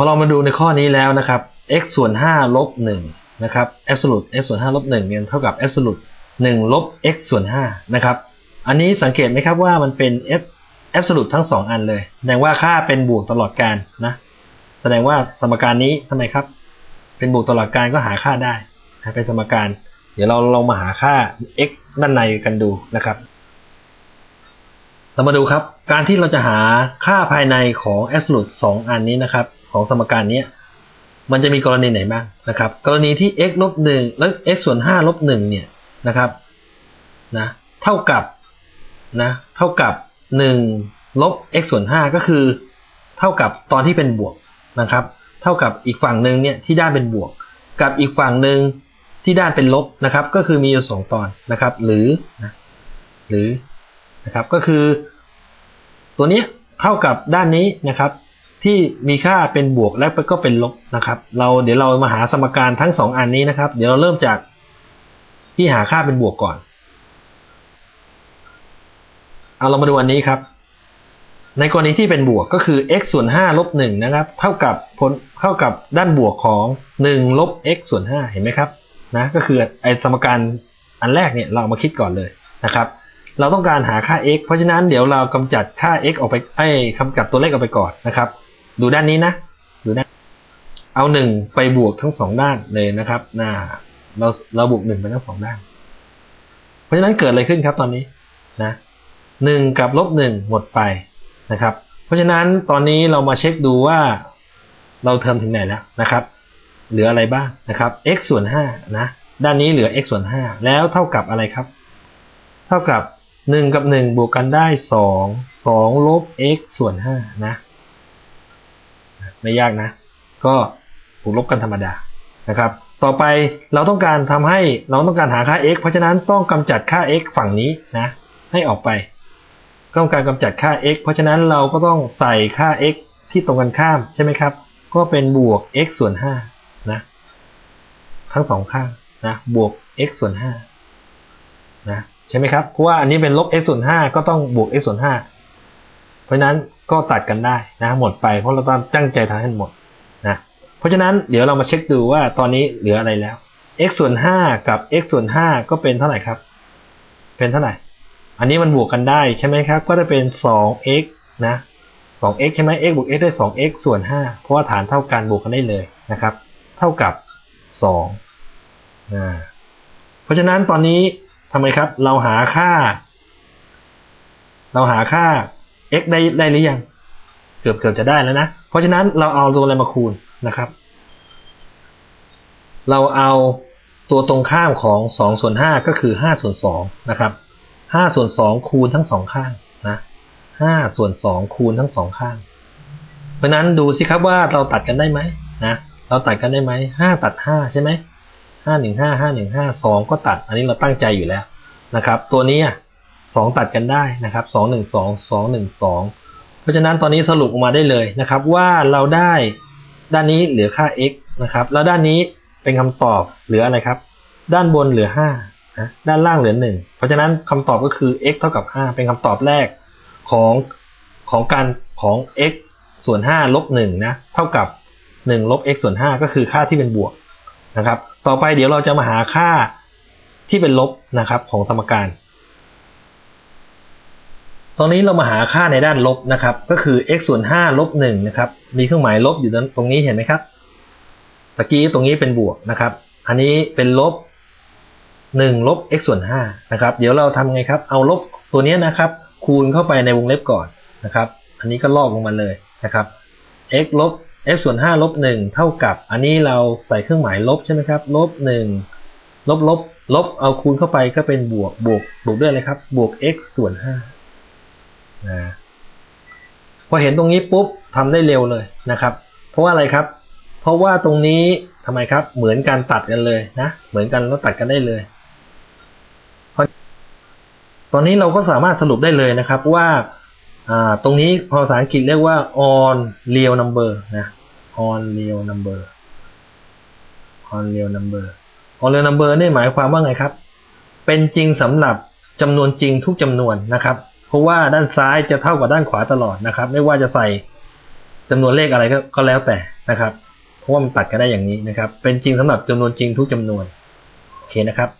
พอเรามาดูในข้อนี้แล้วนะครับ x ส่วน5ลบ1นะครับ absolute x ส่วน5ลบ1เนี่ยเท่ากับ absolute 1ลบ x ส่วน5นะครับ อันนี้สังเกตไหมครับว่ามันเป็น f absolute ทั้ง 2 อันเลย แสดงว่าค่าเป็นบวกตลอดการนะ แสดงว่าสมการนี้ทำไมครับ เป็นบวกตลอดการก็หาค่าได้นะเป็นสมการ เดี๋ยวเราลองมาหาค่า x ด้านในกันดูนะครับ เรามาดูครับ การที่เราจะหาค่าภายในของ absolute 2 อันนี้นะครับ ของสมการนี้มันจะมีกรณีไหนบ้างนะครับ กรณีที่ x ลบ1แล้ว x ส่วน5ลบ1เนี่ยนะครับนะเท่ากับนะเท่ากับ 1 ลบ x ส่วน 5 ก็คือ เท่ากับตอนที่เป็นบวกนะครับ เท่ากับอีกฝั่งหนึ่งเนี่ยที่ด้านเป็นบวก กับอีกฝั่งหนึ่งที่ด้านเป็นลบนะครับ ก็คือมีอยู่สองตอนนะครับ หรือนะหรือนะครับก็คือ ตัวนี้เท่ากับด้านนี้นะครับ ที่มีค่าเป็นบวกและก็เป็นลบนะครับ เราเดี๋ยวเรามาหาสมการทั้งสองอันนี้นะครับ เดี๋ยวเราเริ่มจากที่หาค่าเป็นบวกก่อน เอาเรามาดูอันนี้ครับ ในกรณีที่เป็นบวกก็คือ x ส่วน5ลบ1นะครับ เท่ากับผลเท่ากับด้านบวกของ1ลบ x ส่วน5เห็นไหมครับนะก็คือไอสมการอันแรกเนี่ยเราเอามาคิดก่อนเลยนะครับ เราต้องการหาค่า x เพราะฉะนั้นเดี๋ยวเรากำจัดค่า x ออกไปไอ้กำจัดตัวเลขออกไปก่อนนะครับ ดูด้านนี้นะ ดูด้าน เอาหนึ่งไปบวกทั้งสองด้านเลยนะครับน่าเราเราบวกหนึ่งไปทั้งสองด้าน เพราะฉะนั้นเกิดอะไรขึ้นครับตอนนี้นะหนึ่งกับลบหนึ่งหมดไปนะครับ เพราะฉะนั้นตอนนี้เรามาเช็คดูว่าเราเทอมถึงไหนแล้วนะครับ เหลืออะไรบ้างนะครับ x ส่วนห้านะ ด้านนี้เหลือ x ส่วนห้าแล้วเท่ากับอะไรครับ เท่ากับหนึ่งกับหนึ่งบวกกันได้สองสองลบ x ส่วนห้านะ ไม่ยากนะ ก็บวกลบกันธรรมดานะครับ ต่อไปเราต้องการทำให้เราต้องการหาค่า x เพราะฉะนั้นต้องกำจัดค่า x ฝั่งนี้นะ ให้ออกไปต้องการกำจัดค่า x เพราะฉะนั้นเราก็ต้องใส่ค่า x ที่ตรงกันข้ามใช่ไหมครับ ก็เป็นบวก x ส่วน5นะทั้งสองข้างนะบวก x ส่วน5นะใช่ไหมครับเพราะว่าอันนี้เป็นลบ x ส่วน5ก็ต้องบวก x ส่วน5 เพราะนั้นก็ตัดกันได้นะหมดไปเพราะเราต้องตั้งใจทำให้หมดนะเพราะฉะนั้นเดี๋ยวเรามาเช็คดูว่าตอนนี้เหลืออะไรแล้ว x ส่วน5กับ x ส่วน5ก็เป็นเท่าไหร่ครับ เป็นเท่าไหร่ อันนี้มันบวกกันได้ใช่ไหมครับ ก็จะเป็น 2x นะ 2x ใช่ไหม x บวก x ได้ 2x ส่วน 5 เพราะว่าฐานเท่ากันบวกกันได้เลยนะครับ เท่ากับ2นะเพราะฉะนั้นตอนนี้ทำไมครับ เราหาค่า เราหาค่า x ได้ได้หรือยัง เกือบเกือบจะได้แล้วนะ เพราะฉะนั้นเราเอาตัวอะไรมาคูณนะครับ เราเอาตัวตรงข้ามของ2ส่วน5ก็คือ5ส่วน2นะครับ5ส่วน2คูณทั้งสองข้างนะ5ส่วน2คูณทั้งสองข้าง เพราะนั้นดูสิครับว่าเราตัดกันได้ไหมนะ เราตัดกันได้ไหม5ตัด5ใช่ไหม5 1 5 5 1 5 2 ก็ตัด อันนี้เราตั้งใจอยู่แล้วนะครับ ตัวนี้ 2 ตัดกันได้นะครับ 2 1 2 2 1 2 เพราะฉะนั้นตอนนี้สรุปออกมาได้เลยนะครับ ว่าเราได้ด้านนี้เหลือค่า x นะครับ แล้วด้านนี้เป็นคำตอบเหลืออะไรครับ ด้านบนเหลือ5นะด้านล่างเหลือ 1 เพราะฉะนั้นคำตอบก็คือ x เท่ากับ 5 เป็นคำตอบแรกของของการของ x ส่วน5ลบ1นะเท่ากับ 1 ลบ x ส่วน 5 ก็คือค่าที่เป็นบวกนะครับ ต่อไปเดี๋ยวเราจะมาหาค่าที่เป็นลบนะครับของสมการ ตอนนี้เรามาหาค่าในด้านลบนะครับ ก็คือ x ส่วน5ลบ1นะครับ มีเครื่องหมายลบอยู่ตรงนี้เห็นไหมครับ ตะกี้ตรงนี้เป็นบวกนะครับ อันนี้เป็นลบ1ลบ x ส่วน5นะครับ เดี๋ยวเราทำไงครับ เอาลบตัวนี้นะครับ คูณเข้าไปในวงเล็บก่อนนะครับ อันนี้ก็ลอกลงมาเลยนะครับ x ลบ x ส่วน5ลบ1เท่ากับ อันนี้เราใส่เครื่องหมายลบใช่ไหมครับ ลบ1ลบลบลบ เอาคูณเข้าไปก็เป็นบวกบวกบวกด้วยอะไรครับ บวก x ส่วน5 นะพอเห็นตรงนี้ปุ๊บทำได้เร็วเลยนะครับ เพราะว่าอะไรครับ เพราะว่าตรงนี้ทำไมครับ เหมือนการตัดกันเลยนะ เหมือนกันแล้วตัดกันได้เลยตอนนี้เราก็สามารถสรุปได้เลยนะครับว่าตรงนี้ภาษาอังกฤษเรียกว่า on real number นะ on real number on real number on real number นี่หมายความว่าไงครับ เป็นจริงสำหรับจำนวนจริงทุกจำนวนนะครับ เพราะว่าด้านซ้ายจะเท่ากับด้านขวาตลอดนะครับ ไม่ว่าจะใส่จำนวนเลขอะไรก็แล้วแต่นะครับ เพราะว่ามันตัดกันได้อย่างนี้นะครับ เป็นจริงสำหรับจำนวนจริงทุกจำนวน โอเคนะครับ